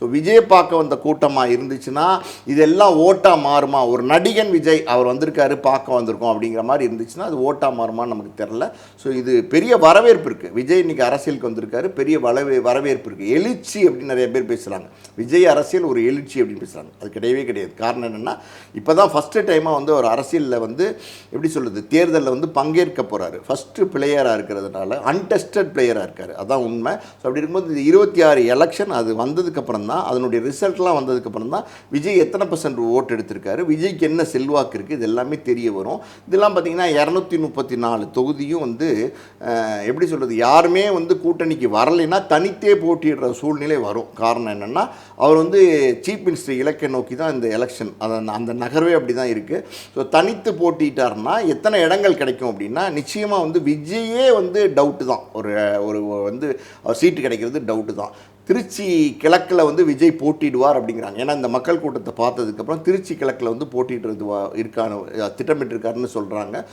So Vijay பார்க்க வந்த கூட்டமாக இருந்துச்சுன்னா இதெல்லாம் ஓட்டாக மாறுமா? ஒரு நடிகன் விஜய் அவர் வந்திருக்காரு பார்க்க வந்திருக்கோம் அப்படிங்கிற மாதிரி இருந்துச்சுன்னா அது ஓட்டாக மாறுமான்னு நமக்கு தெரில ஸோ இது பெரிய வரவேற்பு இருக்குது விஜய் இன்னைக்கு அரசியலுக்கு வந்திருக்காரு பெரிய வரவே வரவேற்பு இருக்குது எழுச்சி அப்படின்னு நிறைய பேர் பேசுகிறாங்க விஜய் அரசியல் ஒரு எழுச்சி அப்படின்னு பேசுகிறாங்க அது கிடையவே கிடையாது. காரணம் என்னென்னா இப்போ தான் ஃபஸ்ட்டு டைமாக வந்து ஒரு அரசியலில் வந்து எப்படி சொல்கிறது தேர்தலில் வந்து பங்கேற்க போகிறாரு ஃபஸ்ட்டு பிளேயராக இருக்கிறதுனால அன்டெஸ்டட் பிளேயராக இருக்கார். அதான் உண்மை. ஸோ அப்படி இருக்கும்போது இந்த இருபத்தி ஆறு எலெக்ஷன் அது வந்ததுக்கப்புறம் தான் அதனுடைய ரிசல்ட்லாம் வந்ததுக்கப்புறம் தான் விஜய் எத்தனை பர்சன்ட் ஓட்டு எடுத்திருக்காரு? விஜய்க்கு என்ன செல்வாக்கு இருக்குது இது எல்லாமே தெரிய வரும். இதெல்லாம் பார்த்தீங்கன்னா இரநூத்தி முப்பத்தி நாலு தொகுதியும் வந்து எப்படி சொல்கிறது யாருமே வந்து கூட்டணிக்கு வரலைன்னா தனித்தே போட்டியிடுற சூழ்நிலை வரும். காரணம் என்னென்னா அவர் வந்து சீஃப் மினிஸ்டர் இலக்கை நோக்கி தான் இந்த எலெக்ஷன் அந்த அந்த நகர்வே அப்படி தான் இருக்குது ஸோ தனித்து போட்டிட்டார்னா எத்தனை இடங்கள் கிடைக்கும் அப்படின்னா நிச்சயமாக வந்து விஜயே வந்து டவுட்டு தான். ஒரு ஒரு வந்து சீட்டு கிடைக்கிறது டவுட்டு தான். திருச்சி கிழக்கில் வந்து விஜய் போட்டிடுவார் அப்படிங்கிறாங்க. ஏன்னா இந்த மக்கள் கூட்டத்தை பார்த்ததுக்கப்புறம் திருச்சி கிழக்கில் வந்து போட்டிடுறது வா- இருக்கான திட்டமிட்டிருக்காருன்னு சொல்கிறாங்க